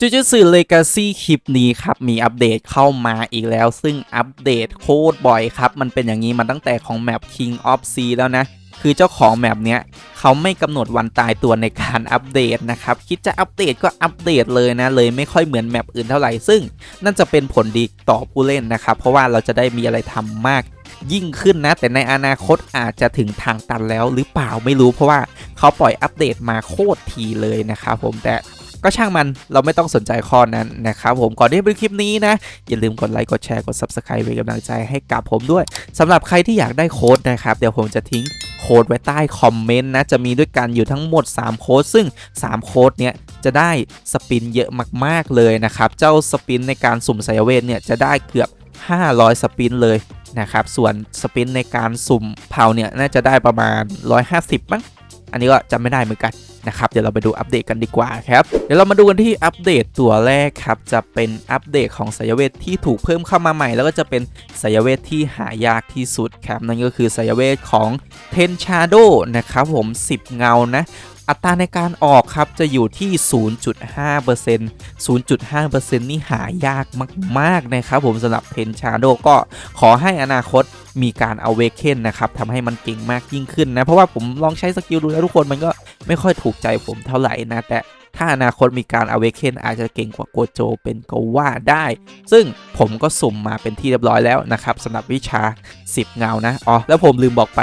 จูจูสึเลกาซี่คลิปนี้ครับ มีอัปเดตเข้ามาอีกแล้ว ซึ่งอัปเดตโคตรบ่อยครับ มันเป็นอย่างนี้มาตั้งแต่ของแมป King of Sea แล้วนะ คือเจ้าของแมปเนี้ยเขาไม่กำหนดวันตายตัวในการอัปเดตนะครับ คิดจะอัปเดตก็อัปเดตเลยนะ เลยไม่ค่อยเหมือนแมปอื่นเท่าไหร่ ซึ่งนั่นจะเป็นผลดีต่อผู้เล่นนะครับ เพราะว่าเราจะได้มีอะไรทำมากยิ่งขึ้นนะ แต่ในอนาคตอาจจะถึงทางตันแล้วหรือเปล่าไม่รู้เพราะว่าเขาปล่อยอัปเดตมาโคตรทีเลยนะครับผมแต่ ก็ช่างมันเราไม่ต้องสนใจข้อนั้นนะครับผมก่อนที่จะไปคลิปนี้นะ อย่าลืมกดไลค์กดแชร์กด Subscribe เป็นกำลังใจให้กับผมด้วยสำหรับใครที่อยากได้โค้ดนะครับ เดี๋ยวผมจะทิ้งโค้ดไว้ใต้คอมเมนต์นะ จะมีด้วยกันอยู่ทั้งหมด 3 โค้ด ซึ่ง 3 โค้ดเนี้ยจะได้สปินเยอะมากๆเลยนะครับ เจ้าสปินในการสุ่มสายเวทเนี่ยจะได้เกือบ 500 สปินเลยนะครับ ส่วนสปินในการสุ่มเผาเนี่ยน่าจะได้ประมาณ 150มั้ง อันนี้ก็จำไม่ได้เหมือนกันนะครับเดี๋ยวเราไปดูอัปเดตกันดีกว่าครับเดี๋ยวเรามาดูกันที่อัปเดตตัวแรกครับจะเป็นอัปเดตของสายเวทที่ถูกเพิ่มเข้ามาใหม่ แล้วก็จะเป็นสายเวทที่หายากที่สุดครับนั่นก็คือสายเวทของเทนชาโดนะครับผม 10 เงานะ อัตราในการออกครับจะอยู่ที่ 0.5% 0.5%นี่หายากมาก ๆ นะครับผมสำหรับเพนชาโดก็ขอให้อนาคตมีการเอาเวกเคนนะครับทำให้มันเก่งมากยิ่งขึ้นนะ เพราะว่าผมลองใช้สกิลดูแล้วทุกคนมันก็ไม่ค่อยถูกใจผมเท่าไหร่นะแต่ถ้าอนาคตมีการเอาเวกเคนอาจจะเก่งกว่าโกโจเป็นก็ว่าได้ ซึ่งผมก็สุ่มมาเป็นที่เรียบร้อยแล้วนะครับสำหรับวิชา 10 เงานะอ๋อแล้วผมลืมบอกไป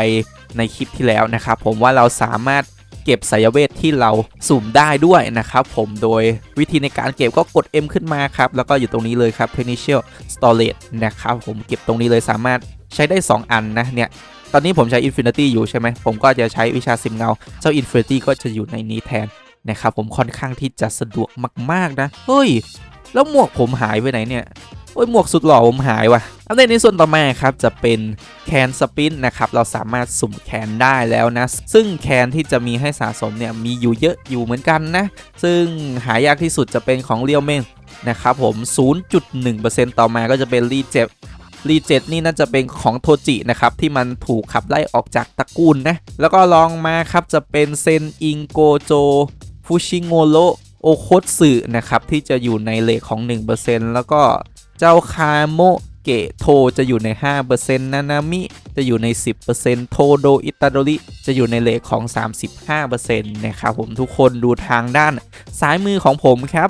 ในคลิปที่แล้วนะครับผมว่าเราสามารถ เก็บสายเวทที่เราสุ่มได้ด้วยนะครับผมโดยวิธีในการเก็บก็กด M ขึ้นมาครับ แล้วก็อยู่ตรงนี้เลยครับ Potential Storage นะครับผมเก็บตรงนี้เลยสามารถใช้ได้ 2 อันนะเนี่ยตอนนี้ผมใช้ Infinity อยู่ใช่ไหมผมก็จะใช้วิชาซิมเงา เจ้า Infinity ก็จะอยู่ในนี้แทนนะครับผมค่อนข้างที่จะสะดวกมากๆนะ เฮ้ย แล้วหมวกผมหายไปไหนเนี่ย โอ้ยหมวกสุดหล่อผมหายว่ะอัปเดตในส่วนต่อมาครับจะเป็นแคนสปินนะครับเราสามารถสุ่มแคนได้แล้วนะ ซึ่งแคนที่จะมีให้สะสมเนี่ยมีอยู่เยอะอยู่เหมือนกันนะ ซึ่งหายากที่สุดจะเป็นของเรียวเมนนะครับผม 0.1%ต่อมาก็จะเป็นรีเจ็ตรีเจ็ตนี่น่าจะเป็นของโทจินะครับ ที่มันถูกขับไล่ออกจากตระกูลนะ แล้วก็ลองมาครับจะเป็นเซนอิงโกโจฟูชิโงโรโอโคตสึนะครับ ที่จะอยู่ในเลขของ 1%แล้วก็ เจ้าคาโมเกะโทจะอยู่ใน 5%นานามิ จะอยู่ใน 10%โทโดอิตาโดริจะอยู่ในเลขของ 35%นะครับผมทุกคนดูทางด้านซ้ายมือของผมครับ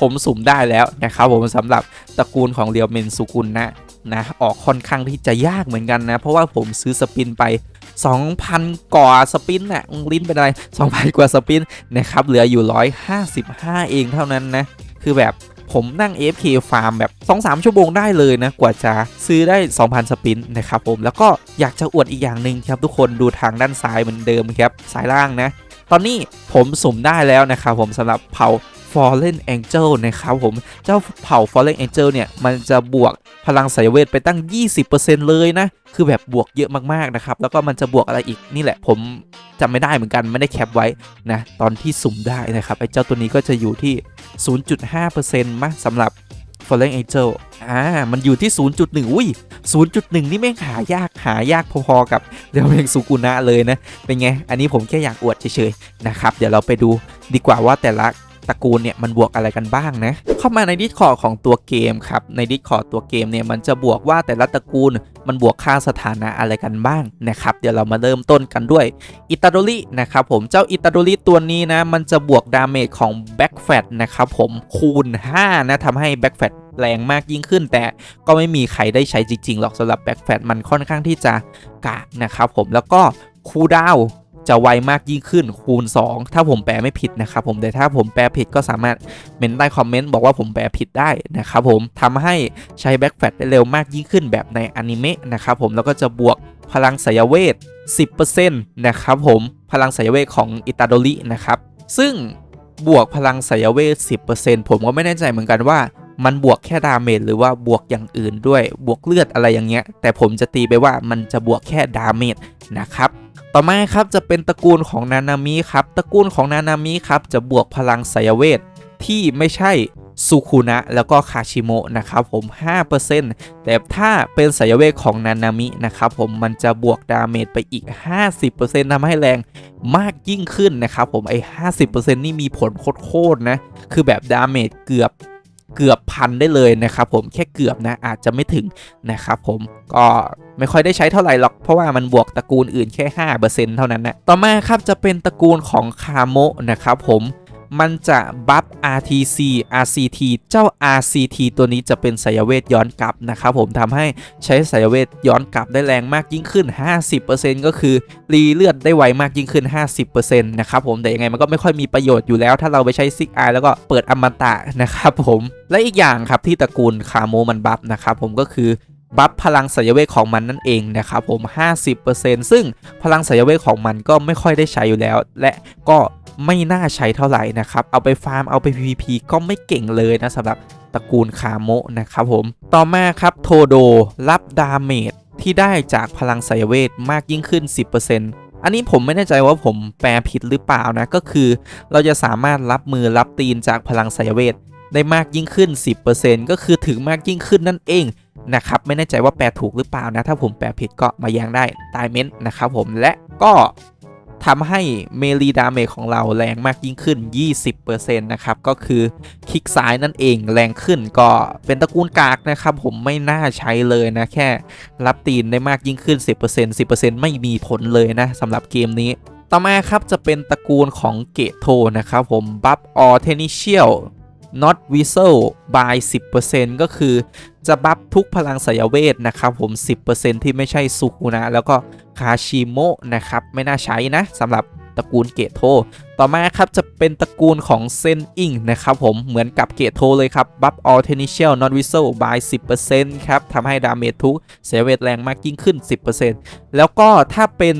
ผมสุ่มได้แล้วนะครับผมสำหรับตระกูลของเรียวเมนสุกุลนะนะออกค่อนข้างที่จะยากเหมือนกันนะ เพราะว่าผมซื้อสปินไป 2,000 กว่าสปินน่ะลิ้นเป็นอะไร 2,000 กว่าสปินนะครับเหลืออยู่ 155 เองเท่านั้นนะ คือแบบ ผมนั่ง AFK ฟาร์มแบบ 2-3 ชั่วโมงได้เลยนะ กว่าจะซื้อได้ 2,000 สปินนะครับผมแล้วก็อยากจะอวดอีกอย่างหนึ่งครับทุกคนดูทางด้านซ้ายเหมือนเดิมครับซ้ายล่างนะ ตอนนี้ผมสุ่มได้แล้วนะครับผมสำหรับเผ่า Fallen Angel นะครับผมเจ้าเผ่า Fallen Angel เนี่ย มันจะบวกพลังสายเวทไปตั้ง 20%เลยนะ คือแบบบวกเยอะมากๆนะครับ แล้วก็มันจะบวกอะไรอีกนี่แหละผมจำไม่ได้เหมือนกันไม่ได้แคปไว้นะ ตอนที่สุ่มได้นะครับไอ้เจ้าตัวนี้ก็จะอยู่ที่ 0.5%มาสำหรับ Fallen Angel อ่า มันอยู่ที่ 0.1 อุ้ย 0.1 นี่แม่งหายากหายากพอๆกับเดี๋ยวเองสุกุนะเลยนะ เป็นไง อันนี้ผมแค่อยากอวดเฉยๆนะครับ เดี๋ยวเราไปดูดีกว่าว่าแต่ละ ตระกูลเนี่ยมันบวกอะไรกันบ้างนะ เข้ามาในดิสคอร์ของตัวเกมครับ ในดิสคอร์ตัวเกมเนี่ยมันจะบวกว่าแต่ละตระกูลมันบวกค่าสถานะอะไรกันบ้างนะครับ เดี๋ยวเรามาเริ่มต้นกันด้วยอิตาโดรินะครับผมเจ้าอิตาโดริตัวนี้นะ มันจะบวกดาเมจของแบ็กแฟตนะครับผมคูณ 5 นะทำให้แบ็กแฟตแรงมากยิ่งขึ้น แต่ก็ไม่มีใครได้ใช้จริงๆหรอกสำหรับแบ็กแฟตมันค่อนข้างที่จะกากนะครับผมแล้วก็คูดาว จะไวมากยิ่งขึ้นคูณ 2 ถ้าผมแปลไม่ผิดนะครับผมแต่ถ้าผมแปลผิดก็สามารถเมนใต้คอมเมนต์บอกว่าผมแปลผิดได้นะครับผมทำให้ใช้แบ็กแฟตได้เร็วมากยิ่งขึ้นแบบในอนิเมะนะครับผมแล้วก็จะบวกพลังสายเวท 10%นะครับผมพลังสายเวทของอิตาโดรินะครับซึ่งบวกพลังสายเวท 10%ผมก็ไม่แน่ใจเหมือนกันว่ามันบวกแค่ดาเมจหรือว่าบวกอย่างอื่นด้วยบวกเลือดอะไรอย่างเงี้ย แต่ผมจะตีไปว่ามันจะบวกแค่ดาเมจนะครับ ต่อมาครับจะเป็นตระกูลของนานามิครับตระกูลของนานามิครับจะบวกพลังสายเวทที่ไม่ใช่ซูคุนะแล้วก็คาชิโมะนะครับผม 5%แต่ถ้าเป็นสายเวทของนานามินะครับผมมันจะบวกดาเมจไปอีก 50%ทำให้แรงมากยิ่งขึ้นนะครับผมไอ้ 50%นี่มีผลโคตรๆนะ คือแบบดาเมจเกือบ เกือบพันได้เลยนะครับผมแค่เกือบนะอาจจะไม่ถึงนะครับผมก็ไม่ค่อยได้ใช้เท่าไหร่หรอกเพราะว่ามันบวกตระกูลอื่นแค่ 5%เท่านั้นนะต่อมาครับจะเป็นตระกูลของคาโมนะครับผม มันจะบัฟ RTC RCT เจ้า RCT ตัวนี้จะเป็นสายเวทย้อนกลับนะครับผมทำให้ใช้สายเวทย้อนกลับได้แรงมากยิ่งขึ้น 50%ก็คือรีเลือดได้ไวมากยิ่งขึ้น 50%นะครับผมแต่ยังไงมันก็ไม่ค่อยมีประโยชน์อยู่แล้ว ถ้าเราไปใช้ซิกไอแล้วก็เปิดอมตะนะครับผมและอีกอย่างครับที่ตระกูลคาโมมันบัฟนะครับผมก็คือบัฟพลังสายเวทของมันนั่นเองนะครับผม 50%ซึ่งพลังสายเวทของมันก็ไม่ค่อยได้ใช้อยู่แล้ว และก็ ไม่น่าใช้เท่าไหร่นะครับ เอาไปฟาร์มเอาไป PVP ก็ไม่เก่งเลยนะสำหรับตระกูลคาโมะนะครับผม ต่อมาครับโทโดรับดาเมจที่ได้จากพลังสายเวทมากยิ่งขึ้น 10%อันนี้ผมไม่แน่ใจว่าผมแปลผิดหรือเปล่านะ ก็คือเราจะสามารถรับมือรับตีนจากพลังสายเวทได้มากยิ่งขึ้น 10%ก็คือถึงมากยิ่งขึ้นนั่นเองนะครับไม่แน่ใจว่าแปลถูกหรือเปล่านะ ถ้าผมแปลผิดก็มาแย้งได้ใต้เม้นต์นะครับผมและก็ ทำให้เมลีดาเมจของเราแรงมากยิ่งขึ้น 20%นะครับ ก็คือคลิกซ้ายนั่นเองแรงขึ้นก็เป็นตระกูลกากนะครับ ผมไม่น่าใช้เลยนะ แค่รับตีนได้มากยิ่งขึ้น 10% 10%ไม่มีผลเลยนะสำหรับเกมนี้ต่อมาครับจะเป็นตระกูลของเกโทนะครับผมบัฟออเทนิเชียล not whistle by 10%ก็คือจะบัฟทุกพลังสายเวทนะครับผม 10%ที่ไม่ใช่สุคุนะ แล้วก็ คาชิโมะนะครับ ไม่น่าใช้นะสำหรับตระกูลเกตโท ต่อมาครับจะเป็นตระกูลของเซนอิงนะครับผมเหมือนกับเกตโทเลยครับบัฟออเทนิเชียล not whistle by 10%ครับทำให้ดาเมจทุกสายเวทแรงมากยิ่งขึ้น 10%แล้วก็ถ้าเป็น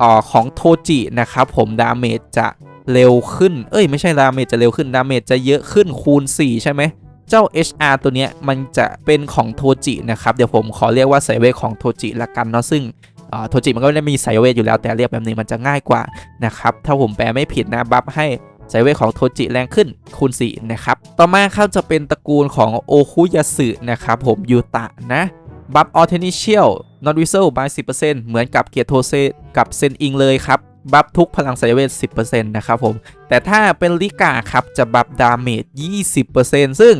ออของโทจินะครับผมดาเมจจะเร็วขึ้น เอ้ยไม่ใช่ดาเมจจะเร็วขึ้นดาเมจจะเยอะขึ้นคูณ 4 ใช่ไหมเจ้า HR ตัวเนี้ยมันจะเป็นของโทจินะครับ เดี๋ยวผมขอเรียกว่าสายเวทของโทจิละกันเนาะซึ่ง โทจิมันก็ไม่ได้มีสายเวทอยู่แล้วแต่เรียกแบบนี้มันจะง่ายกว่านะครับถ้าผมแปลไม่ผิดนะบัฟให้สายเวทของโทจิแรงขึ้นคูณ4นะครับ ต่อมาครับจะเป็นตระกูลของโอคุยาสึนะครับผมยูตะนะบัฟออเทนิเชียล not whistle by 10%เหมือนกับเกียร์โทเซกับเซนอิงเลยครับ บัฟทุกพลังสายเวท 10%นะครับผม แต่ถ้าเป็นลิกาครับ จะบัฟดาเมจ 20%ซึ่ง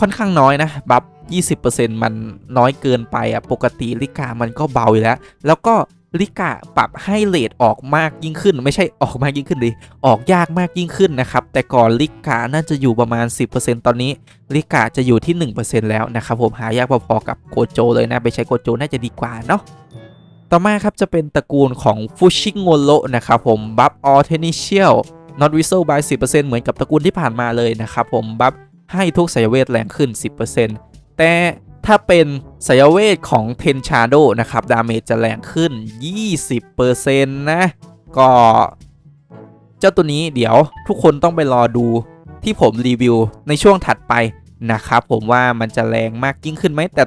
ค่อนข้างน้อยนะ บัฟ 20%มันน้อยเกินไปอะปกติลิกามันก็เบาอยู่แล้ว แล้วก็ลิกาปรับให้เลทออกมากยิ่งขึ้น ไม่ใช่ออกมากยิ่งขึ้นดิออกยากมากยิ่งขึ้นนะครับ แต่ก่อนลิกาน่าจะอยู่ประมาณ 10%ตอนนี้ลิกาจะอยู่ที่ 1%แล้วนะครับผมหายากพอๆกับโกโจเลยนะ ไปใช้โกโจน่าจะดีกว่าเนาะต่อมาครับจะเป็นตระกูลของฟูชิงโงโ o นะครับผมบัฟออเทนิเชียล not whistle by 10%เหมือนกับตระกูลที่ผ่านมาเลยนะครับผมบัฟให้ทุกสายเวทแรงขึ้น 10% แต่ถ้าเป็นสายเวทของเทนชาโดนะครับ ดาเมจจะแรงขึ้น 20%นะ ก็ เจ้าตัวนี้เดี๋ยวทุกคนต้องไปรอดูที่ผมรีวิวในช่วงถัดไปนะครับผมว่ามันจะแรงมากยิ่งขึ้นไหมแต่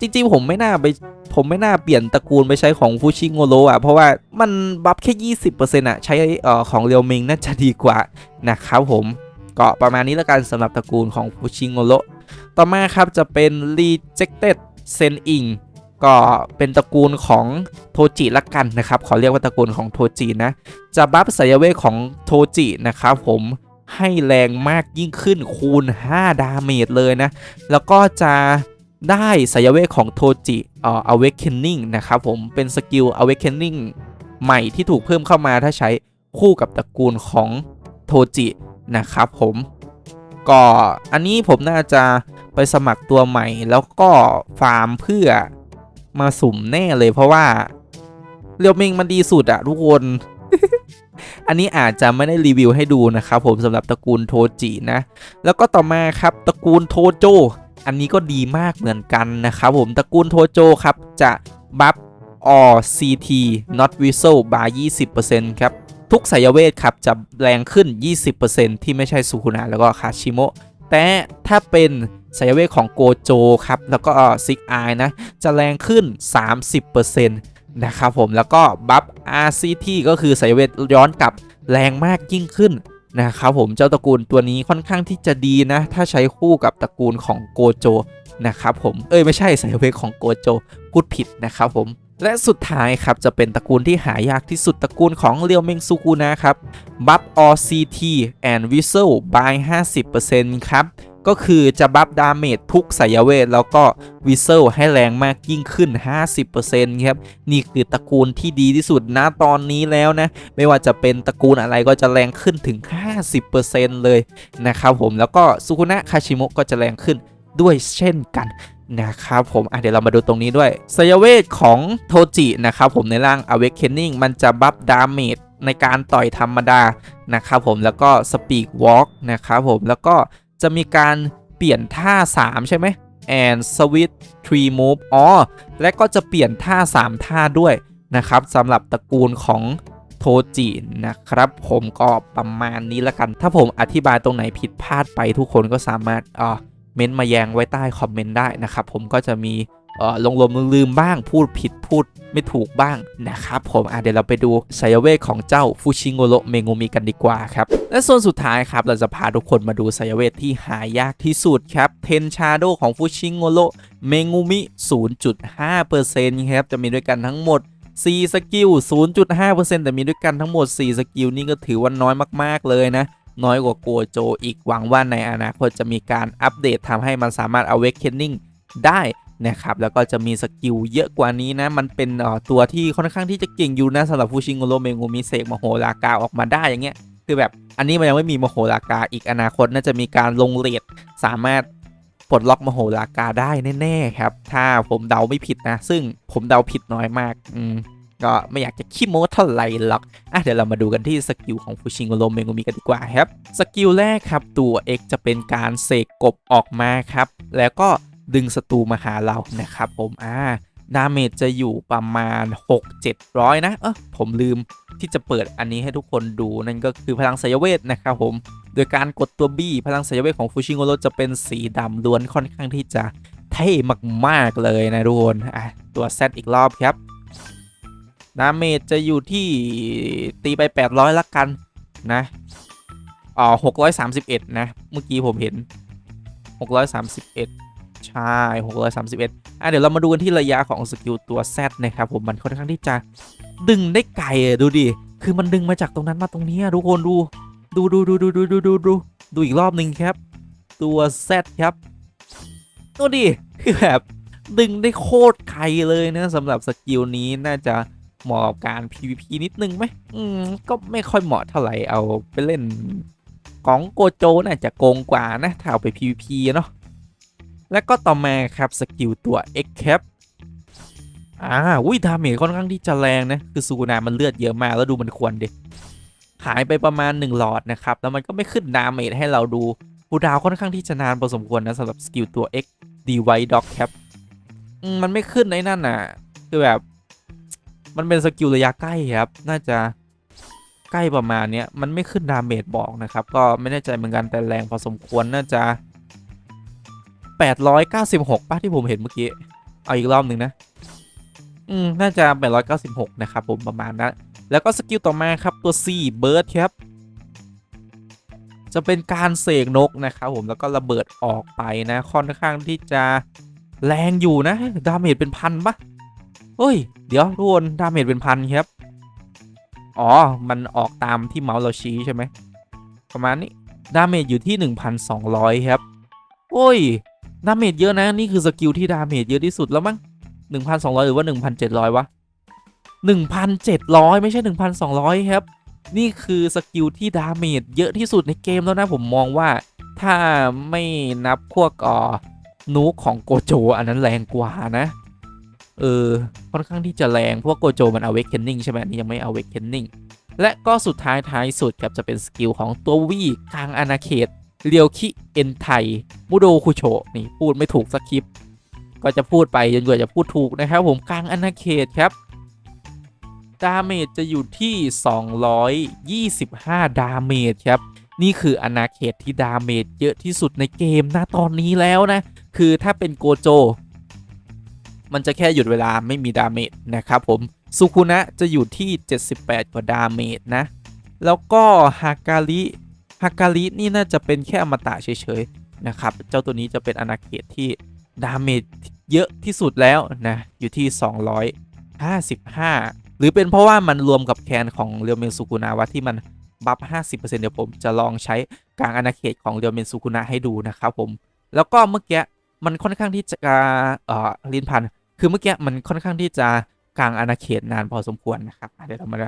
จริงๆ ผมไม่น่าไปผมไม่น่าเปลี่ยนตระกูลไปใช้ของฟูชิโงโรอะ เพราะว่ามันบัฟแค่ 20%อะ ใช้ออของเรียวมิงน่าจะดีกว่านะครับผมก็ประมาณนี้แล้วกันสำหรับตระกูลของฟูชิโงโร ต่อมาครับจะเป็น Rejected sen ing ก็เป็นตระกูลของโทจิละกันนะครับขอเรียกว่าตระกูลของโทจินะ จะบัฟสายเวทของโทจินะครับผมให้แรงมากยิ่งขึ้นคูณ 5 ดาเมจเลยนะ แล้วก็จะได้สายเวทของโทจิเอ่อ awakening นะครับผมเป็นสกิล awakening ใหม่ที่ถูกเพิ่มเข้ามาถ้าใช้คู่กับตระกูลของโทจินะครับผม ก็อันนี้ผมน่าจะไปสมัครตัวใหม่ แล้วก็ฟาร์มเพื่อมาสุ่มแน่เลยเพราะว่าเรียวเมงมันดีสุดอะทุกคน อันนี้อาจจะไม่ได้รีวิวให้ดูนะครับผมสำหรับตระกูลโทจินะ แล้วก็ต่อมาครับตระกูลโทโจ อันนี้ก็ดีมากเหมือนกันนะครับผมตระกูลโทโจครับจะบัฟออ CT not whistle by 20%ครับ ทุกสายเวทครับจะแรงขึ้น 20%ที่ไม่ใช่สุคุนะแล้วก็คาชิโมะแต่ถ้าเป็นสายเวทของโกโจครับแล้วก็ซิกไอนะจะแรงขึ้น 30%นะครับผมแล้วก็บัฟ RCT ก็คือสายเวทย้อนกลับแรงมากยิ่งขึ้นนะครับผมเจ้าตระกูลตัวนี้ค่อนข้างที่จะดีนะ ถ้าใช้คู่กับตระกูลของโกโจนะครับผมเอ้ยไม่ใช่สายเวกของโกโจพูดผิดนะครับผม และสุดท้ายครับจะเป็นตระกูลที่หายากที่สุดตระกูลของเรียวเมงซูกุนะครับบัฟ all CT and whistle by 50%ครับก็คือจะบัฟดาเมจทุกสายเวท แล้วก็วิเซลให้แรงมากยิ่งขึ้น 50%ครับ นี่คือตระกูลที่ดีที่สุดนะตอนนี้แล้วนะ ไม่ว่าจะเป็นตระกูลอะไรก็จะแรงขึ้นถึง 50%เลยนะครับผมแล้วก็สุคุนะคาชิโมะก็จะแรงขึ้นด้วยเช่นกัน นะครับผมอะเดี๋ยวเรามาดูตรงนี้ด้วยสยเวทของโทจินะครับผมในร่าง Awakening มันจะบัฟดาเมจในการต่อยธรรมดานะครับผมแล้วก็ Speak Walk นะครับผมแล้วก็จะมีการเปลี่ยนท่า 3 ใช่ไหม and Switch Tree Move อ๋อ และก็จะเปลี่ยนท่า 3 ท่าด้วยนะครับสำหรับตระกูลของโทจินะครับ ผมก็ประมาณนี้ละกัน ถ้าผมอธิบายตรงไหนผิดพลาดไปทุกคนก็สามารถอ่า เม้นต์มาแยงไว้ใต้คอมเมนต์ได้นะครับ ผมก็จะมีเอ่อลงลมลืมบ้างพูดผิดพูดไม่ถูกบ้างนะครับผมอะเดี๋ยวเราไปดูสายเวทของเจ้าฟูชิโงโรเมงูมิกันดีกว่าครับ และส่วนสุดท้ายครับ เราจะพาทุกคนมาดูสายเวทที่หายากที่สุดครับเทนชาโดของฟูชิโงโรเมงูมิ 0.5%ครับ จะมีด้วยกันทั้งหมด 4 สกิล 0.5%แต่มีด้วยกันทั้งหมด 4 สกิลนี่ก็ถือว่าน้อยมากๆเลยนะ น้อยกว่าโกโจอีกหวังว่าในอนาคตจะมีการอัปเดตทำให้มันสามารถ awakening ได้นะครับแล้วก็จะมีสกิลเยอะกว่านี้นะ มันเป็นตัวที่ค่อนข้างที่จะเก่งอยู่นะสำหรับฟูชิงโกโรเมงูมิเสกมโหรากาออกมาได้อย่างเงี้ยคือแบบอันนี้มันยังไม่มีมโหรากาอีกอนาคตน่าจะมีการลงเลทสามารถปลดล็อกมโหรากาได้แน่ๆครับ ถ้าผมเดาไม่ผิดนะ ซึ่งผมเดาผิดน้อยมาก อืม ก็ไม่อยากจะขี้โม้เท่าไหร่หรอกอะเดี๋ยวเรามาดูกันที่สกิลของฟูชิงโกโรเมงุมิกันดีกว่าครับ สกิลแรกครับตัว X จะเป็นการเสกกบออกมาครับ แล้วก็ดึงศัตรูมาหาเรานะครับผมอ่าดาเมจจะอยู่ประมาณ 6-700 นะ เออผมลืมที่จะเปิดอันนี้ให้ทุกคนดูนั่นก็คือพลังสายเวทนะครับผม โดยการกดตัว B พลังสายเวทของฟูชิงโกโรจะเป็นสีดำล้วนค่อนข้างที่จะเท่มาก ๆ เลยนะทุกคนอะตัว Z อีกรอบครับ ดาเมจจะอยู่ที่ตีไป 800 ละกันนะอ๋อ631 นะ เมื่อกี้ผมเห็น 631 ใช่ 631 อะ เดี๋ยวเรามาดูกันที่ระยะของสกิลตัว Z นะครับผมมันค่อนข้างที่จะดึงได้ไกลดูดิ คือมันดึงมาจากตรงนั้นมาตรงนี้ทุกคนดู ดูดูดูดูดูดูดูดูดูอีกรอบหนึ่งครับ ตัว Z ครับดูดิ คือแบบดึงได้โคตรไกลเลยนะสำหรับสกิลนี้น่าจะ เหมาะกับการ PVP นิดนึงไหมอืมก็ไม่ค่อยเหมาะเท่าไหร่เอาไปเล่นของโกโจน่าจะโกงกว่านะถ้าเอาไป PVP เนาะแล้วก็ต่อมาครับสกิลตัว X Cap อ่าอุ้ยดาเมจค่อนข้างที่จะแรงนะ คือซูกุนามันเลือดเยอะมากแล้วดูมันควรดิหายไปประมาณ 1 หลอดนะครับ แล้วมันก็ไม่ขึ้นดาเมจให้เราดูคูดาวค่อนข้างที่จะนานพอสมควรนะสำหรับสกิลตัว X D White Dog Cap อืมมันไม่ขึ้นในนั่นน่ะ คือแบบ มันเป็นสกิลระยะใกล้ครับ น่าจะใกล้ประมาณเนี้ย มันไม่ขึ้นดาเมจบอกนะครับ ก็ไม่แน่ใจเหมือนกันแต่แรงพอสมควรน่าจะ 896ป่ะที่ผมเห็นเมื่อกี้ เอาอีกรอบหนึ่งนะ อืม น่าจะ 896 นะครับผมประมาณนั้น แล้วก็สกิลต่อมาครับตัว C Bird ครับจะเป็นการเสกนกนะครับผมแล้วก็ระเบิดออกไปนะค่อนข้างที่จะแรงอยู่นะ ดาเมจเป็นพันปะ เฮ้ย เดี๋ยวทุกคนดาเมจเป็นพันครับ อ๋อ มันออกตามที่เมาส์เราชี้ใช่ไหม ประมาณนี้ ดาเมจอยู่ที่ 1,200 ครับ โอ้ย ดาเมจเยอะนะ นี่คือสกิลที่ดาเมจเยอะที่สุดแล้วมั้ง 1,200 หรือว่า 1,700 วะ 1,700 ไม่ใช่ 1,200 ครับ นี่คือสกิลที่ดาเมจเยอะที่สุดในเกมแล้วนะผมมองว่า ถ้าไม่นับพวกอ่อนูกของโกโจอันนั้นแรงกว่านะ เออค่อนข้างที่จะแรงเพราะวกโกโจมัน awakening ใช่ไหมนนี้ยังไม่ awakening และก็สุดท้ายท้ายสุดครับจะเป็นสกิลของตัววีกลางอาณาเขตเรียวคิเอ็นไทมุโดคุโชนี่พูดไม่ถูกสักคลิป ก็จะพูดไปจนกว่าจะพูดถูกนะครับ ผมกลางอาณาเขตครับดาเมจจะอยู่ที่ 225 ดาเมจครับ นี่คืออาณาเขตที่ดาเมจเยอะที่สุดในเกมนะตอนนี้แล้วนะ คือถ้าเป็นโกโจ มันจะแค่หยุดเวลาไม่มีดาเมจนะครับผมสุคุนะจะอยู่ที่ 78 กว่าดาเมจนะ แล้วก็ฮาการิฮาการินี่น่าจะเป็นแค่อมตะเฉยๆนะครับเจ้าตัวนี้จะเป็นอนาเขตที่ดาเมจเยอะที่สุดแล้วนะอยู่ที่ 255 หรือเป็นเพราะว่ามันรวมกับแคนของเรียวเมนสุกุนาวะที่มันบัฟ 50%เดี๋ยวผมจะลองใช้กลางอาณาเขตของเรียวเมนสุกุนะให้ดูนะครับผม แล้วก็เมื่อกี้มันค่อนข้างที่จะเอ่อลินพัน คือเมื่อกี้มันค่อนข้างที่จะกลางอาณาเขตนานพอสมควรนะครับเดี๋ยวเรามา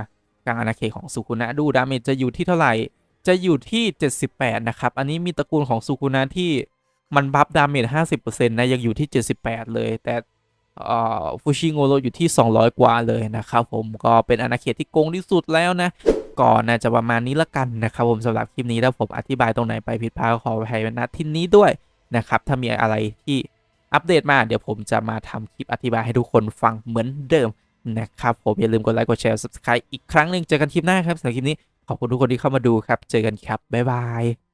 กลางอาณาเขตของสุกุนะดูดาเมจจะอยู่ที่เท่าไหร่จะอยู่ที่ 78 นะครับ อันนี้มีตระกูลของสุกุนะที่มันบัฟดาเมจ50%นะยังอยู่ที่ 78 เลย แต่ฟูชิโงโรอยู่ที่ 200 กว่าเลยนะครับผมก็เป็นอาณาเขตที่โกงที่สุดแล้วนะ ก่อนน่าจะประมาณนี้ละกันนะครับผมสำหรับคลิปนี้ถ้าผมอธิบายตรงไหนไปผิดพลาดขออภัยณที่นี้ด้วยนะครับ ถ้ามีอะไรที่ อัปเดตมาเดี๋ยวผมจะมาทำคลิปอธิบายให้ทุกคนฟังเหมือนเดิมนะครับผมอย่าลืมกดไลค์กดแชร์ subscribe อีกครั้งหนึ่งเจอกันคลิปหน้าครับสำหรับคลิปนี้ขอบคุณทุกคนที่เข้ามาดูครับ เจอกันครับบ๊ายบาย